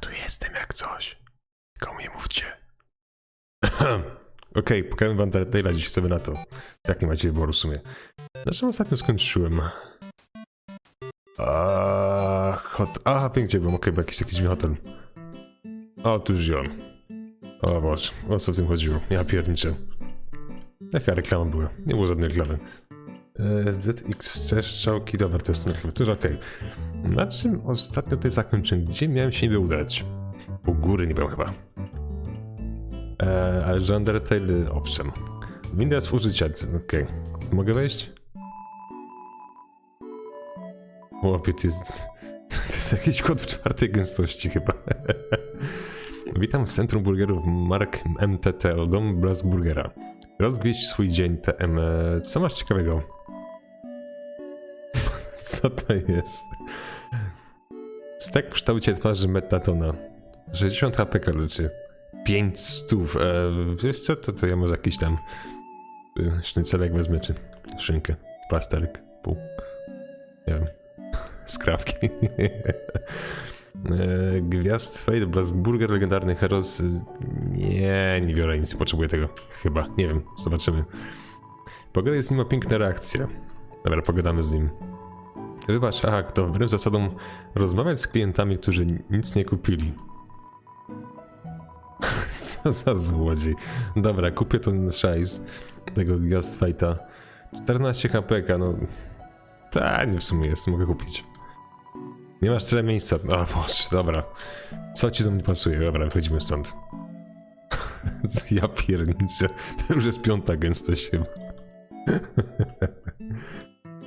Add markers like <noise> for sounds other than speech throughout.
tu jestem jak coś. Tylko mnie mówcie. <clears throat> Okej, pokażę wam Telltale'a dziś sobie na to. Tak nie macie wyboru w sumie. Na czym ostatnio skończyłem? A, hot... A, pięknie byłem, okej, był jakiś jakiś hotel. O, tu już on. O Boże, o co w tym chodziło? Ja pierniczę. Jaka reklama była? Nie było żadnej reklamy. E, ZXC strzałki, dobra, to jest ten klawiaturze, okej. Na czym ostatnio tutaj zakończyłem? Gdzie miałem się niby udać? U góry nie byłem chyba. E, ale że Undertale, owszem. Winda współżycia, okej. Mogę wejść? Łopie, to jest... <laughs> To jest jakiś kod w czwartej gęstości chyba. <laughs> Witam w Centrum Burgerów Mark MTT, dom Blask Rozgwieźć swój dzień TM. e, Co masz ciekawego? <laughs> Co to jest? Stek w kształcie twarzy metatona. 60 HP leczy. 5 stów. E, wiesz co, to, to ja może jakiś tam y, sznycelek wezmę, czy szynkę, plasterek, pół. Nie wiem. <laughs> Skrawki. <laughs> E, Gwiazd Fate, Blazburger, legendarny Heros. y, Nie, nie biorę nic, potrzebuję tego. Chyba, nie wiem, zobaczymy. Pogadaj z nim o piękne reakcje. Dobra, pogadamy z nim. Wybacz, aha, to wbrew zasadom rozmawiać z klientami, którzy nic nie kupili. <laughs> Co za złodziej. Dobra, kupię ten szajs tego Gwiazd Fight'a. 14 HPK, no... Ta, nie w sumie jest, mogę kupić. Nie masz tyle miejsca. O Boże, dobra. Co ci za mnie pasuje? Dobra, wychodzimy stąd. <laughs> ja pierniczę. To już jest piąta gęstość chyba.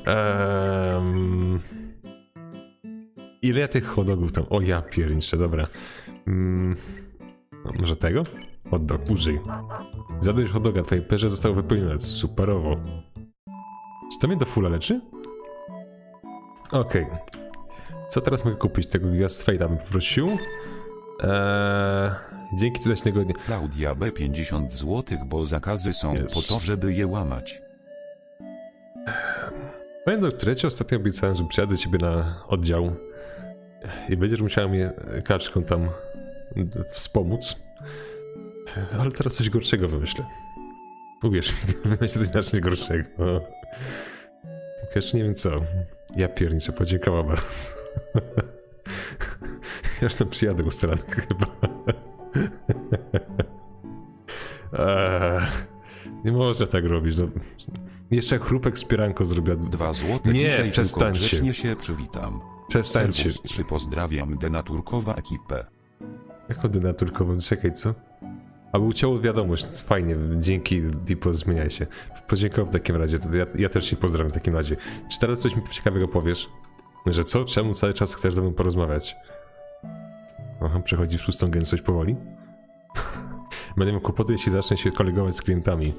Ehm... Ile ja tych hodogów tam? O ja pierniczę, dobra. No, może tego? Hot dog, użyj. Zjadłeś hot doga, twoje perze zostało wypełnione. Superowo. Czy to mnie do fulla leczy? Okej. Co teraz mogę kupić? Tego Gwiazd Fate'a bym poprosił. Eee, dzięki cudownego dnia. Klaudia B 50 zł, bo zakazy są Jest. po to, żeby je łamać. Panie doktorze, ci ostatnio obiecałem, że przyjadę ciebie na oddział i będziesz musiał mnie kaczką tam wspomóc. Ale teraz coś gorszego wymyślę. Uwierz mi, <laughs> wymyślę coś znacznie gorszego. Jeszcze nie wiem co. Ja pierniczę, podziękował bardzo. <laughs> Ja już tam przyjadę ustalankę <laughs> chyba. Eee, nie można tak robić. No. Jeszcze jak chrupek z pieranko zrobiła. 2 zł Nie, przestańcie. się przywitam. Przestańcie. Serwus 3 pozdrawiam denaturkowa ekipę. Jak ordynaturkową? Czekaj, co? A był ciało wiadomość, fajnie, dzięki Dipo zmieniaj się. Podziękował w takim razie, ja, ja też ci pozdrawiam w takim razie. Czy teraz coś mi ciekawego powiesz? Że co? Czemu cały czas chcesz ze mną porozmawiać? Aha, przechodzi w szóstą gęstość powoli. <laughs> Będę miał kłopoty, jeśli zacznę się kolegować z klientami.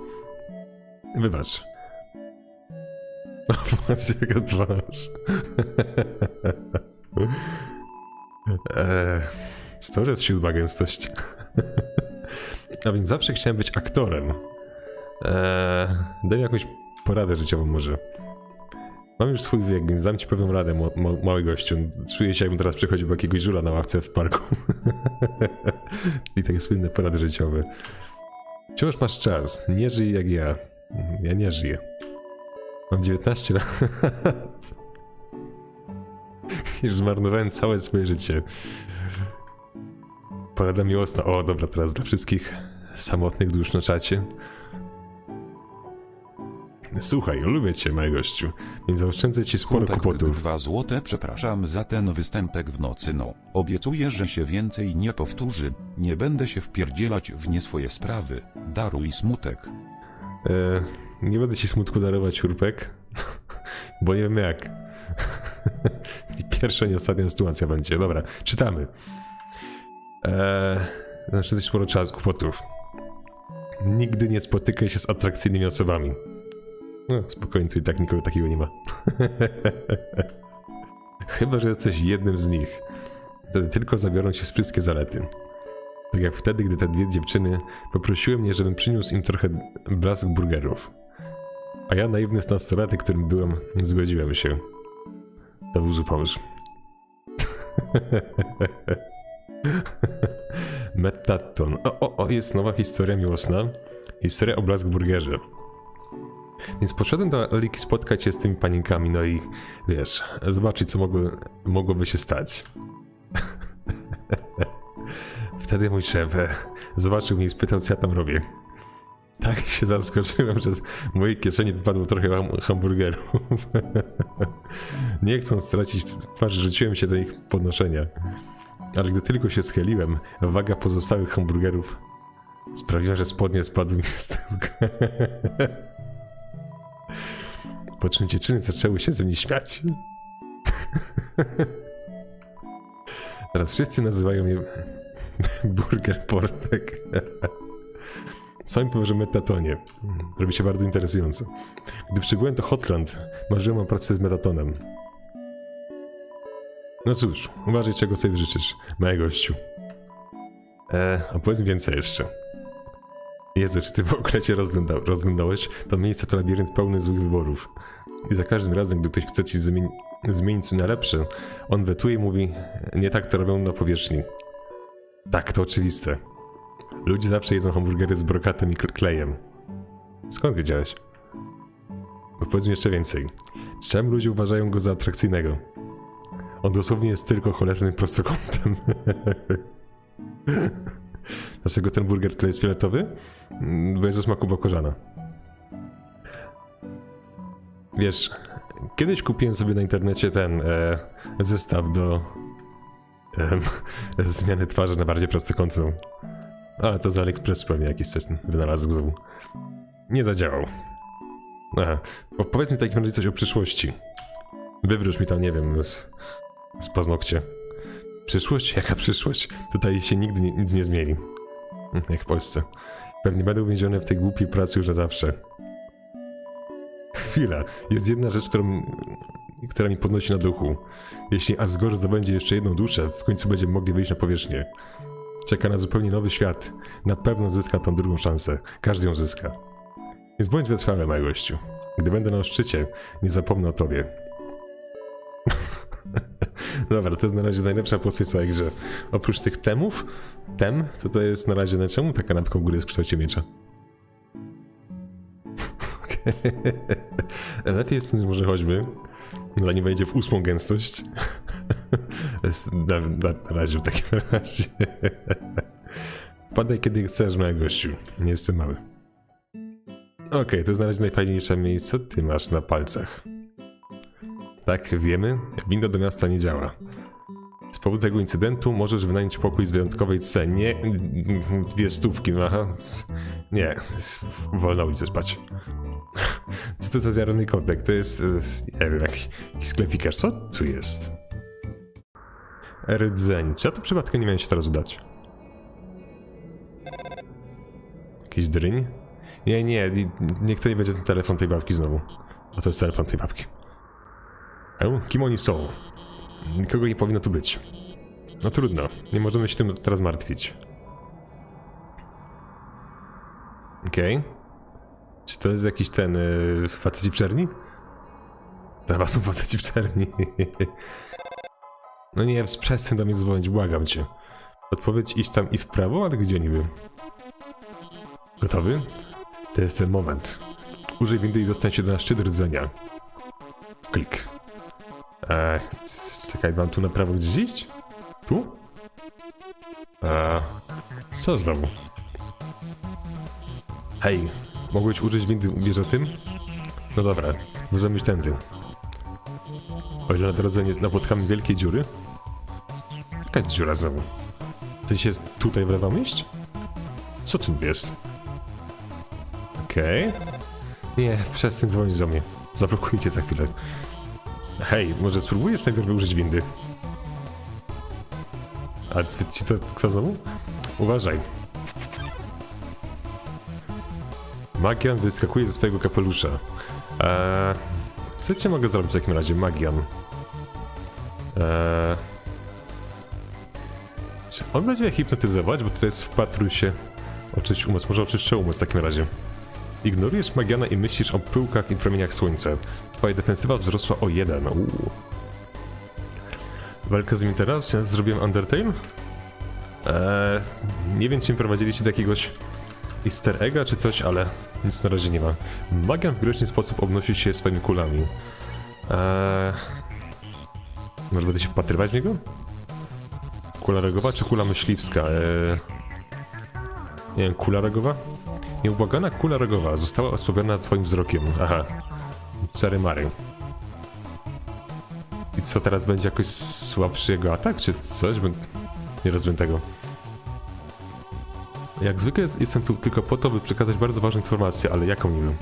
Wybacz. <laughs> Patrz jaka twarz. eee, to jest siódma gęstość? <laughs> A więc zawsze chciałem być aktorem. Eee, daj jakąś poradę życiową może. Mam już swój wiek, więc dam ci pewną radę, mo- mały gościu. Czuję się, jakbym teraz przechodził jakiegoś żula na ławce w parku. <laughs> I takie słynne porady życiowe. Wciąż masz czas. Nie żyj jak ja. Ja nie żyję. Mam 19 lat. <laughs> Już zmarnowałem całe swoje życie. Porada miłosna. O, dobra, teraz dla wszystkich samotnych dusz na czacie. Słuchaj, lubię cię, mały gościu, więc zaoszczędzę ci sporo Chłopak kłopotów. 2 zł przepraszam za ten występek w nocy no. Obiecuję, że się więcej nie powtórzy. Nie będę się wpierdzielać w nie swoje sprawy. Daruj smutek. E, nie będę ci smutku darować, Urpek, <laughs> bo nie wiem jak. <laughs> I pierwsza, nie ostatnia sytuacja będzie. Dobra, czytamy. E, znaczy coś sporo czasu, kłopotów. Nigdy nie spotykaj się z atrakcyjnymi osobami. No, spokojnie, i tak nikogo takiego nie ma. <laughs> Chyba, że jesteś jednym z nich. Wtedy tylko zabiorą ci wszystkie zalety. Tak jak wtedy, gdy te dwie dziewczyny poprosiły mnie, żebym przyniósł im trochę blask burgerów. A ja, naiwny nastolatek, którym byłem, zgodziłem się. To był zupełnie. <laughs> Metaton. O, o, o, jest nowa historia miłosna. Historia o Blask Burgerze. Więc poszedłem do Liki spotkać się z tymi panienkami, no i wiesz, zobaczyć co mogło, mogłoby się stać. <laughs> Wtedy mój szef e, zobaczył mnie i spytał, co ja tam robię. Tak się zaskoczyłem, że z mojej kieszeni wypadło trochę ham- hamburgerów. <laughs> Nie chcąc stracić twarzy, rzuciłem się do ich podnoszenia. Ale gdy tylko się schyliłem, waga pozostałych hamburgerów sprawiła, że spodnie spadły mi z tyłka. <laughs> Po czym dziewczyny zaczęły się ze mnie śmiać. Teraz wszyscy nazywają mnie Burger Portek. Sam powiem, że metatonie. Robi się bardzo interesująco. Gdy przybyłem do Hotland, marzyłem o pracy z metatonem. No cóż, uważaj czego sobie życzysz, mały gościu. E, a powiedz więcej jeszcze. Jezu, czy ty w ogóle się rozgląda rozglądałeś? To miejsce to labirynt pełny złych wyborów. I za każdym razem, gdy ktoś chce ci zmieni zmienić na lepsze, on wetuje i mówi, nie tak to robią na powierzchni. Tak, to oczywiste. Ludzie zawsze jedzą hamburgery z brokatem i kle- klejem. Skąd wiedziałeś? Powiedz mi jeszcze więcej. Czemu ludzie uważają go za atrakcyjnego? On dosłownie jest tylko cholernym prostokątem. <laughs> Dlaczego ten burger tutaj jest fioletowy? Mm, Bo jest o smaku bakorzana. Wiesz, kiedyś kupiłem sobie na internecie ten e, zestaw do em, <laughs> zmiany twarzy na bardziej prostokątną. Ale to z AliExpress pewnie jakiś coś wynalazł znowu. Nie zadziałał. Aha. Po- Powiedz mi w takim razie coś o przyszłości. Wywróć mi tam, nie wiem, z, z paznokcie. Przyszłość? <laughs> Jaka przyszłość? Tutaj się nigdy nie, nic nie zmieni. Mm, Jak w Polsce. Pewnie będę uwięziony w tej głupiej pracy już na zawsze. Chwila. Jest jedna rzecz, którą, która mi podnosi na duchu. Jeśli Asgore zdobędzie jeszcze jedną duszę, w końcu będziemy mogli wyjść na powierzchnię. Czeka na zupełnie nowy świat. Na pewno zyska tą drugą szansę. Każdy ją zyska. Więc bądź wytrwały, mój gościu. Gdy będę na szczycie, nie zapomnę o tobie. Dobra, to jest na razie najlepsza postać w całej grze. Oprócz tych temów, tem, to to jest na razie na czemu ta kanapka u góry jest w kształcie miecza? <laughs> Lepiej jest więc może choćby, zanim wejdzie w ósmą gęstość. <laughs> Na, na, na razie w takim razie. Wpadaj kiedy chcesz, mały gościu. Nie jestem mały. Okej, to jest na razie najfajniejsze miejsce. Co ty masz na palcach? Tak, wiemy, winda do miasta nie działa. Z powodu tego incydentu możesz wynająć pokój z wyjątkowej cenie. Dwie stówki, no aha. Nie, wolno ulicę spać. Co to za zjarany kotek? To jest, nie wiem, jakiś, jakiś sklepikarz. Co tu jest? Rdzeń. Czy ja to przypadkiem nie miałem się teraz udać? Jakiś dryń? Nie, nie- niech to nie będzie ten telefon tej babki znowu. A to jest telefon tej babki. Kim oni są? Nikogo nie powinno tu być. No trudno, nie możemy się tym teraz martwić. Okej. Czy to jest jakiś ten yy, faceci w czerni? To chyba są faceci w czerni. <laughs> no nie, przestań do mnie dzwonić, błagam cię. Odpowiedź iść tam i w prawo, ale gdzie niby? Gotowy? To jest ten moment. Użyj windy i dostań się do na szczyt rdzenia. Klik. Eee, czekaj, mam tu na prawo gdzieś iść? Tu? Eee, co znowu? Hej, mogłeś użyć windy, tym? No dobra, możemy iść tędy. O ile na drodze nie napotkamy wielkiej dziury? Jaka dziura znowu? Ty się tutaj w lewo iść? Co tym jest? Okej. Nie, przestań dzwonić do mnie. Zablokujcie za chwilę. Hej, może spróbujesz najpierw użyć windy? A ty- ci to kto znowu? Uważaj. Magian wyskakuje ze swojego kapelusza. Eee, co cię mogę zrobić w takim razie, Magian? Eee, czy on będzie mnie hipnotyzować? Bo tutaj jest wpatruj się. Oczyść umysł, może oczyszczę umysł w takim razie. Ignorujesz Magiana i myślisz o pyłkach i promieniach słońca. Twoja defensywa wzrosła o jeden. Uuu. Walka z nim teraz? Zrobiłem Undertale? Eee, nie wiem, czy mi prowadziliście do jakiegoś easter egga czy coś, ale nic na razie nie ma. Magian w groźny sposób obnosi się swoimi kulami. Eee, może będę się wpatrywać w niego? Kula rogowa czy kula myśliwska? Eee, nie wiem, kula rogowa? Nieubłagana kula rogowa została osłabiona twoim wzrokiem. Aha. Czary mary. I co teraz będzie jakoś słabszy jego atak, czy coś? Nie rozumiem tego. Jak zwykle jest- jestem tu tylko po to, by przekazać bardzo ważną informację, ale jaką nie wiem.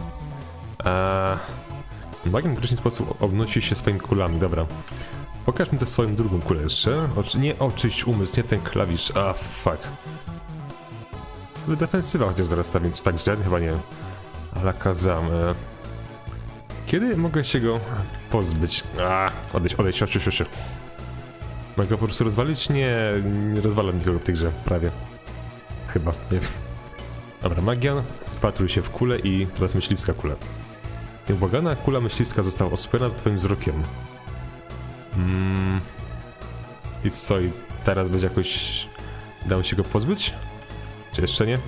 Eee, Magian w groźny sposób obnosi się swoimi kulami, dobra. Pokaż mi to swoją drugą kulę jeszcze. Oczy, nie oczyść umysł, nie ten klawisz. A, fuck. Defensywa chociaż zaraz stawić, tak źle? Chyba nie. Alakazam. E... Kiedy mogę się go pozbyć? A, odejdź, odejdź, odejdź, odejdź. Mogę go po prostu rozwalić? Nie, nie rozwalam nikogo w tej grze, prawie. Chyba, nie wiem. Dobra, Magian, wpatruj się w kulę i teraz myśliwska kula. Nieubłagana kula myśliwska została osłoniona twoim wzrokiem. Mm. I co, i teraz będzie jakoś... Dało się go pozbyć? Czy jeszcze nie?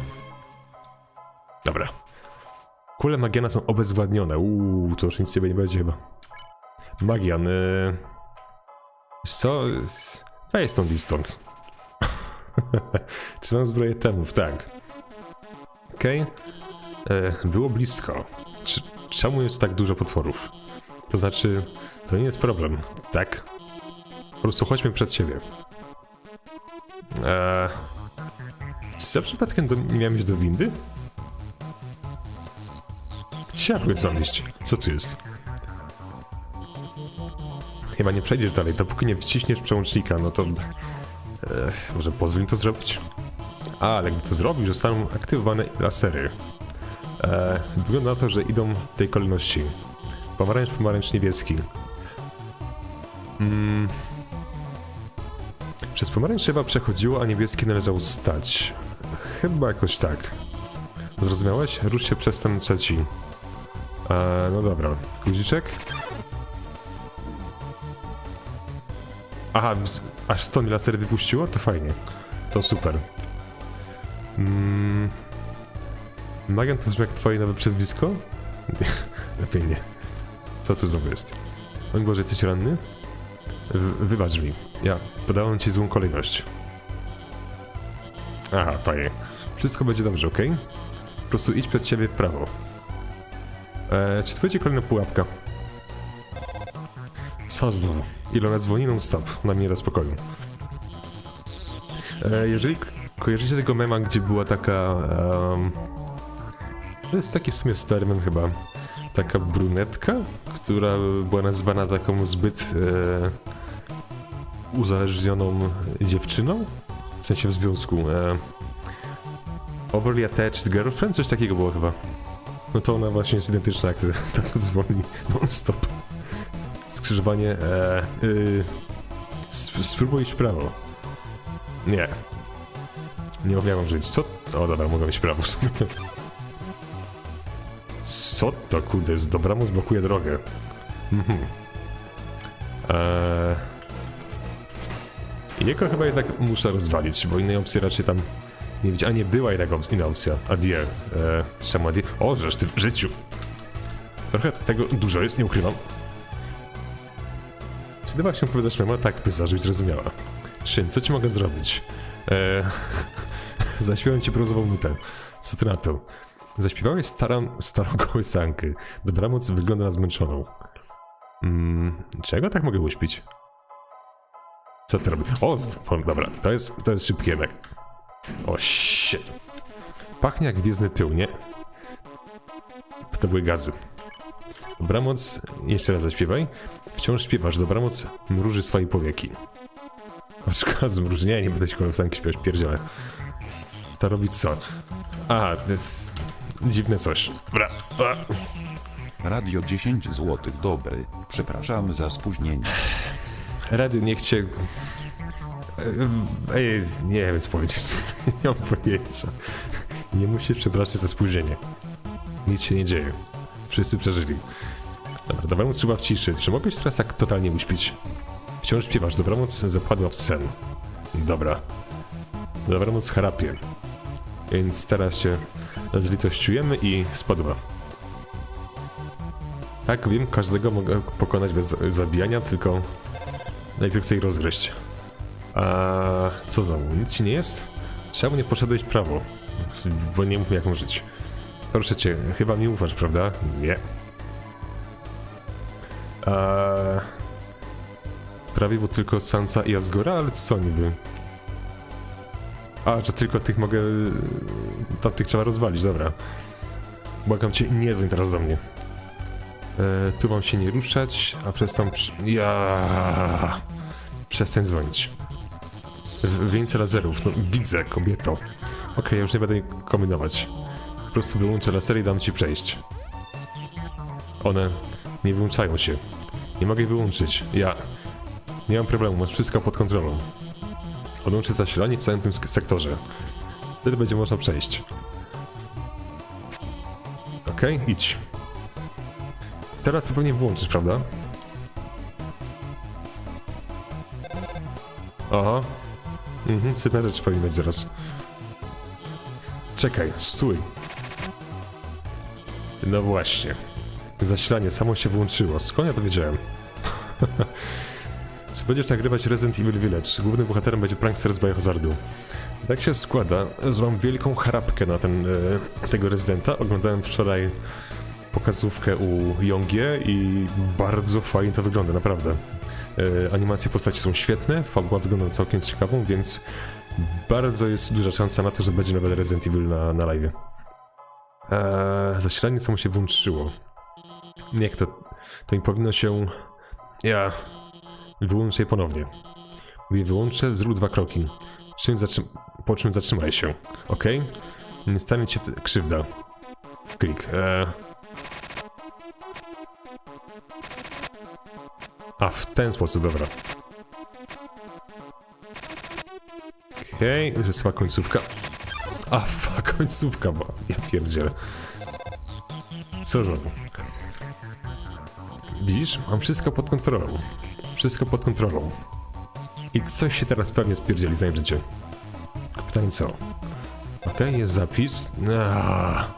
Dobra. Kule Magiana są obezwładnione. Uuu, to już nic ciebie nie będzie chyba. Magian. Wiesz co? Weź stąd <laughs> i stąd. Czy mam zbroję temów? Tak. Okej. E, Było blisko. Czy, czemu jest tak dużo potworów? To znaczy, to nie jest problem, tak? Po prostu chodźmy przed siebie. Eee, czy ja przypadkiem do, miałem iść do windy? Gdzie ja tam iść? Co tu jest? Chyba nie przejdziesz dalej, dopóki nie wciśniesz przełącznika, no to... Eee, może pozwól mi to zrobić? A, ale jakby to zrobił, zostaną aktywowane lasery. Eee, wygląda na to, że idą w tej kolejności. Pomarańcz, pomarańcz, niebieski. Mm. Przez pomarańcz trzeba przechodziło, a niebieski należał stać. Chyba jakoś tak. Zrozumiałeś? Rusz się przez ten trzeci. Eee, no dobra. Guziczek? Aha, aż stąd lasery wypuściło? To fajnie. To super. Mm. Magian to brzmi jak twoje nowe przezwisko? <laughs> Lepiej nie. Co tu znowu jest? O Boże, jesteś ranny? W- wybacz mi. Ja podałem ci złą kolejność. Aha, fajnie. Wszystko będzie dobrze, okej? Po prostu idź przed siebie w prawo. E, czy to będzie kolejna pułapka? Co znowu? Ilona dzwoni non-stop, na mnie da spokoju. E, jeżeli kojarzycie tego mema, gdzie była taka... em, to jest taki w sumie stary mem chyba. Taka brunetka, która była nazwana taką zbyt e, uzależnioną dziewczyną. W sensie w związku. E, overly attached girlfriend? Coś takiego było chyba. No to ona właśnie jest identyczna jak ta <laughs> to dzwoni non-stop. Skrzyżowanie. E, y, sp- spróbuj iść w prawo. Nie. Nie umiałem żyć. Co? O dobra, mogę iść w prawo. <laughs> Co to kurde jest? Dobranoc blokuje drogę. Mhm. Eee... Jego chyba jednak muszę rozwalić, bo innej opcji raczej tam nie widziałem. A nie była inna opcja. Adie. Eee, czemu adie? O, żeż ty w życiu. Trochę tego dużo jest, nie ukrywam. Czy ty właśnie opowiadasz mema? Tak, by zażyć zrozumiała. Szyn, co ci mogę zrobić? Eee... <laughs> Zaśpiewam ci brązową nutę. Co ty na to? Zaśpiewałeś starą, starą kołysankę. Dobranoc wygląda na zmęczoną. Mm, czego tak mogę uśpić? Co ty robisz? O, dobra, to jest, to jest szybki jednak. O, shit. Pachnie jak gwiezdny pył, nie? To były gazy. Dobranoc, jeszcze raz zaśpiewaj. Wciąż śpiewasz, dobranoc mruży swoje powieki. Oczka zmruży, nie, nie będę się kołysanki śpiewać, pierdziele. To robi co? Aha, to jest dziwne coś. Dobra. Radio 10 zł dobry. Przepraszam za spóźnienie. Rady, niech cię... E, nie wiem co powiedzieć. <laughs> Nie mam pojęcia. Nie musisz przepraszać za spóźnienie. Nic się nie dzieje. Wszyscy przeżyli. Dobra, dobranoc trzeba w ciszy. Czy mogłeś teraz tak totalnie uśpić? Wciąż śpiewasz. Dobranoc zapadła w sen. Dobra. Dobranoc harapie. Więc teraz się zlitościujemy i spadła. Tak, wiem, każdego mogę pokonać bez zabijania, tylko najpierw chcę jej rozgryźć. A co znowu? Nic ci nie jest? Czemu nie poszedłeś w prawo? Bo nie mów jak żyć. Proszę cię, chyba mi ufasz, prawda? Nie. A... Prawie, bo tylko Sansa i Asgora, ale co niby? A, że tylko tych mogę... Tamtych trzeba rozwalić, dobra. Błagam cię, nie dzwoń teraz do mnie. E, tu mam się nie ruszać, a przez przy- Ja... Przestań dzwonić. Więcej laserów, no widzę, kobieto. Okej, ja już nie będę kombinować. Po prostu wyłączę lasery i dam ci przejść. One nie wyłączają się. Nie mogę ich wyłączyć. Ja... Nie mam problemu, masz wszystko pod kontrolą. Odłączę zasilanie w całym tym sektorze. Wtedy będzie można przejść. Okej, idź. Teraz to pewnie włączysz, prawda? Aha. Mhm, cudna rzecz powinna być zaraz. Czekaj, stój. No właśnie. Zasilanie samo się włączyło. Skąd ja to wiedziałem? <laughs> Czy będziesz nagrywać Resident Evil Village? Głównym bohaterem będzie prankster z Biohazardu. Tak się składa, że mam wielką harapkę na ten, e, tego rezydenta. Oglądałem wczoraj pokazówkę u Yongie i bardzo fajnie to wygląda, naprawdę. E, animacje postaci są świetne, fabuła wygląda całkiem ciekawą, więc bardzo jest duża szansa na to, że będzie nawet Resident Evil na, na live. Eee, zasilanie samo się włączyło. Niech to, to mi powinno się... Ja... Wyłączę je ponownie. Gdy wyłączę, zrób dwa kroki. Czym zatrzym... Po czym zatrzymaj się. Ok? Nie stanie cię t- krzywda. Klik. Eee... A, w ten sposób, dobra. Okej, okay, to jest chyba końcówka. A, fa, końcówka, bo ja pierdzielę. Co znowu? Widzisz, mam wszystko pod kontrolą. Wszystko pod kontrolą. I coś się teraz pewnie spierdzieli, zanim życie. Pytanie co? Okej, jest zapis. Aaaa.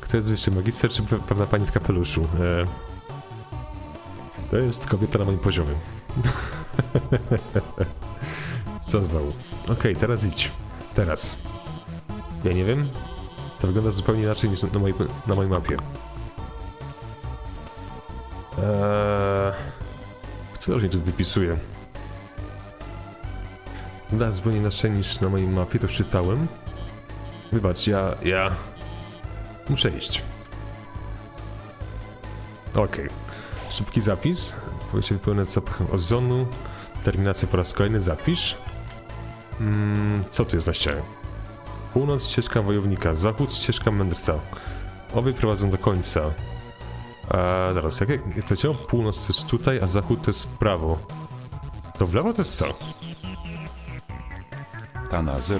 Kto jest wyższy, magister czy pe- pewna pani w kapeluszu? E... To jest kobieta na moim poziomie. Co znowu? Okej, teraz idź. Teraz. Ja nie wiem. To wygląda zupełnie inaczej niż na mojej, na mojej mapie. Eee, kto mi tu wypisuje? Wygląda zupełnie inaczej niż na mojej mapie, to już czytałem. Wybacz, ja... ja... Muszę iść. Okej. Szybki zapis. Powietrze wypełnione zapachem ozonu. Terminacja po raz kolejny zapisz. Mm, co tu jest na ścianie? Północ ścieżka wojownika, zachód ścieżka mędrca. Obie prowadzą do końca. A zaraz, jak, jak powiedział? Północ to jest tutaj, a zachód to jest w prawo. To w lewo to jest co? Tana Co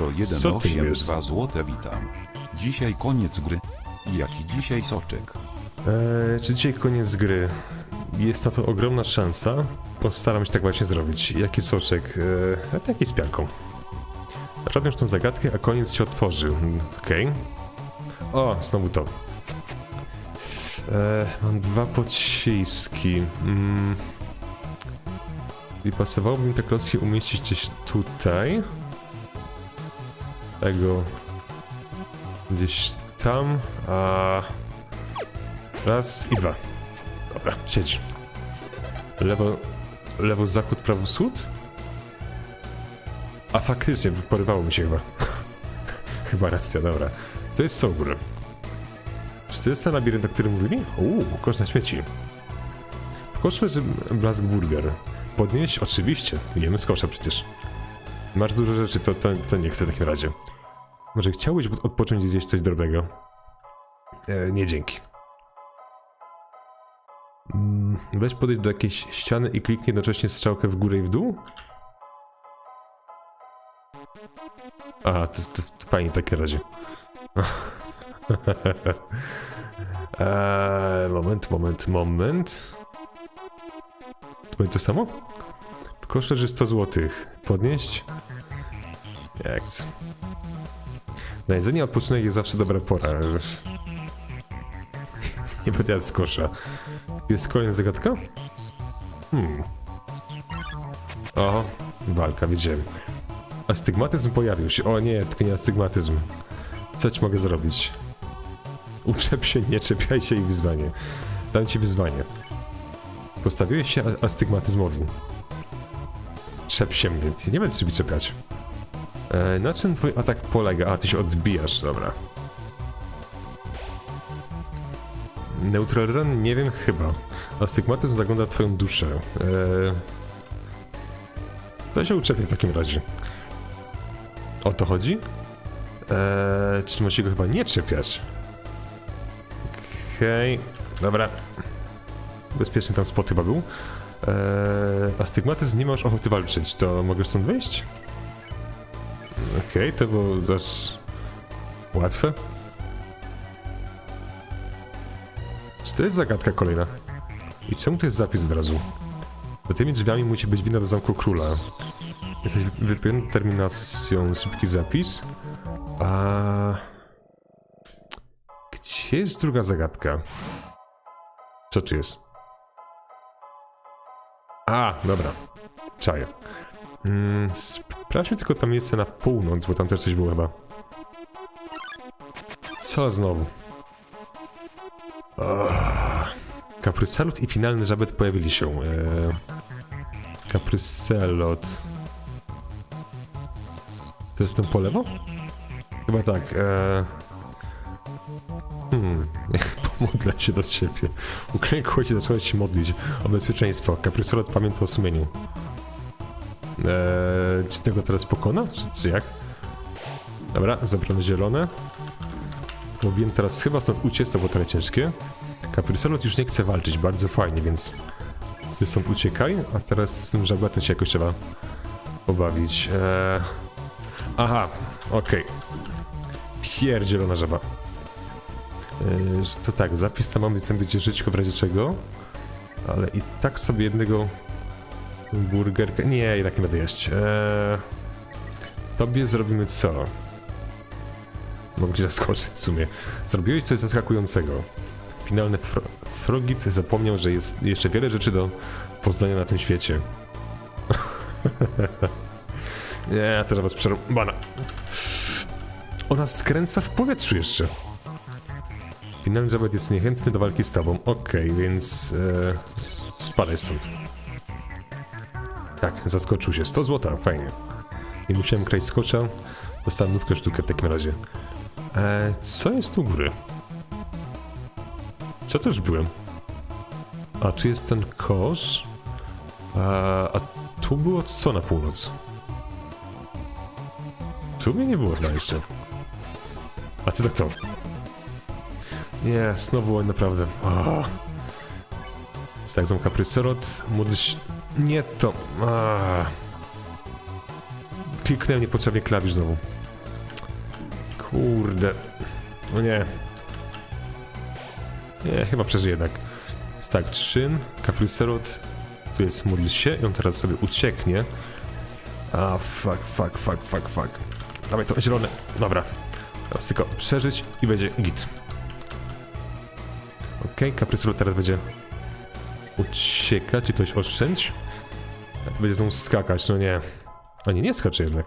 ty 0182 złote witam. Dzisiaj koniec gry. Jaki dzisiaj soczek? Eee, czy dzisiaj koniec gry? Jest na to ogromna szansa. Postaram się tak właśnie zrobić. Jaki soczek? Eee, a taki z pianką. Robisz tą zagadkę, a koniec się otworzy. Mm, Okej. O, znowu to. Eee, mam dwa pociski. Mm. I pasowałoby mi te klocki umieścić gdzieś tutaj. Tego. Gdzieś tam, a... Raz i dwa. Dobra, siedź. Lewo, lewo zachód, prawo wschód? A faktycznie, porywało mi się chyba. <laughs> chyba racja, dobra. To jest góry? Czy to jest ten labirynt, o którym mówili? Uuu, kosz na śmieci. W koszu leży Blask Burger. Podnieść? Oczywiście. Jemy z kosza przecież. Masz dużo rzeczy, to, to, to nie chcę w takim razie. Może chciałbyś odpocząć i zjeść coś drobnego? E, nie dzięki. Mm, Weź podejść do jakiejś ściany i kliknij jednocześnie strzałkę w górę i w dół? Aha, to, to, to fajnie w takim razie. eee, <laughs> moment, moment, moment. To będzie to samo? W leży 100 zł. Podnieść? Jak chcę. Na jedzenie odpoczynek jest zawsze dobra pora. <laughs> Nie będę z kosza. Jest kolejna zagadka? Hmm. Oho, walka, widziałem. Astygmatyzm pojawił się. O nie, tylko nie astygmatyzm. Co ci mogę zrobić? Uczep się, nie czepiaj się i wyzwanie. Dam ci wyzwanie. Postawiłeś się astygmatyzmowi. Czep się mnie. Nie będę sobie czepiać. E, na czym twój atak polega? A, ty się odbijasz, dobra. Neutral Run? Nie wiem, chyba. Astygmatyzm zagląda twoją duszę. E, to się uczepię w takim razie. O to chodzi? Eee, czyli ma się go chyba nie czepiać. Okej, dobra. Bezpieczny tam spot chyba był. Eee, astygmatyzm nie masz ochoty walczyć, to mogę stąd wyjść? Okej, to było dość łatwe. To jest zagadka kolejna? I czemu to jest zapis od razu? Za tymi drzwiami musi być wina do zamku króla. Jesteś wypełniony determinacją szybki zapis. A... Gdzie jest druga zagadka? Co tu jest? A, dobra. Czaję. Mm, sprawdźmy tylko tam miejsce na północ, bo tam też coś było chyba. Co znowu? Kapryselot i finalny żabet pojawili się. Eee, Kapryselot. To jest ten po lewo? Chyba tak. Eee... Hmm. <laughs> Pomodlę się do ciebie. Uklękło się, zacząłeś się modlić o bezpieczeństwo. Kaprysolot pamięta o sumieniu. Eee, czy tego teraz pokona? Czy, czy jak? Dobra, zabrane zielone. Robiłem teraz chyba stąd uciec, to było trochę ciężkie. Kaprysolot już nie chce walczyć, bardzo fajnie, więc ty stąd uciekaj, a teraz z tym żabetem się jakoś trzeba pobawić. Eee... Aha, okej. Pierdzielona żaba. Eee, to tak, zapis tam mamy, tam będzie żyćko w razie czego. Ale i tak sobie jednego burgerka... Nie, jednak nie będę jeść. Eee... Tobie zrobimy co? Mogę ci zaskoczyć w sumie. Zrobiłeś coś zaskakującego. Finalny fro Frogit zapomniał, że jest jeszcze wiele rzeczy do poznania na tym świecie. <laughs> Nie, teraz was przerąbana. Ona skręca w powietrzu jeszcze. Finalny Jabet jest niechętny do walki z tobą. Okej, więc... E, spadaj stąd. Tak, zaskoczył się. 100 złota, fajnie. Nie musiałem kraść skocza. Dostałem nówkę sztukę w takim razie. E, co jest u góry? Co też byłem? A tu jest ten kosz. A, a tu było co na północ? Tu mnie nie było chyba jeszcze. A ty tak to. Nie, znowu naprawdę. A. Tak, zamka Pryserot. Się... Nie to. A. Kliknąłem niepotrzebnie klawisz znowu. Kurde. No nie. Nie, chyba przeżyję jednak. Jest tak, Trzyn, Kapryserot, tu jest módl się i on teraz sobie ucieknie. A, fuck, fuck, fuck, fuck, fuck. Dawaj to zielone. Dobra. Teraz tylko przeżyć i będzie git. Okej, okay, Kapryserot teraz będzie uciekać i coś oszczędź. To będzie znowu skakać, no nie. A nie, nie skacze jednak.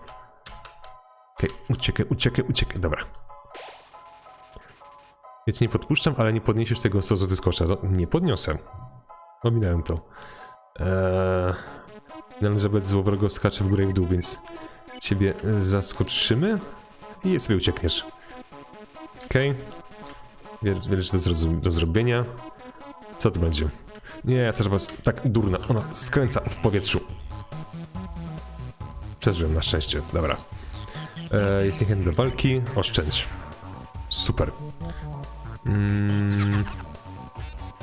Okej, okay, uciekaj, uciekaj, uciekaj, dobra. Cię nie podpuszczam, ale nie podniesiesz tego 100 zł z. No, nie podniosę. Ominąłem to. Eee, Finalny żabet złowego skacze w górę i w dół, więc ciebie zaskoczymy i sobie uciekniesz. Okej. Okay. Rzeczy do, do zrobienia. Co to będzie? Nie, ja też was tak durna. Ona skręca w powietrzu. Przeżyłem na szczęście. Dobra. Eee, jest niechętny do walki. Oszczędź. Super. Mm,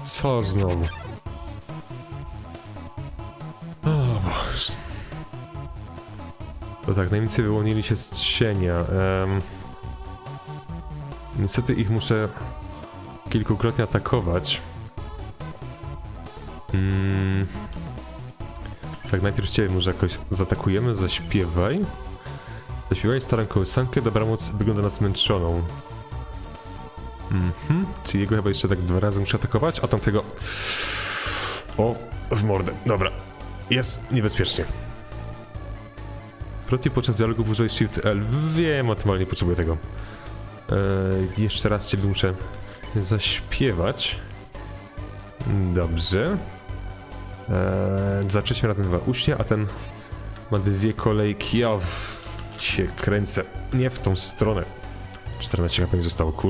co znowu? O Boże. To tak, najmniej wyłonili się z cienia. Em, niestety ich muszę kilkukrotnie atakować. Mm, tak, najpierw ciebie może jakoś zaatakujemy, zaśpiewaj. Zaśpiewaj starą kołysankę, dobranoc wygląda na zmęczoną. Mhm, czyli jego chyba jeszcze tak dwa razy muszę atakować, a tamtego... O, w mordę, dobra. Jest niebezpiecznie. Proti podczas dialogu użyłeś Shift L. Wiem o tym, potrzebuję tego. Eee, jeszcze raz ciebie muszę zaśpiewać. Dobrze. Eee, zaczęliśmy razem chyba uśnie, a ten ma dwie kolejki. Ja w... się kręcę. Nie w tą stronę. 14 HP mi zostało, kur...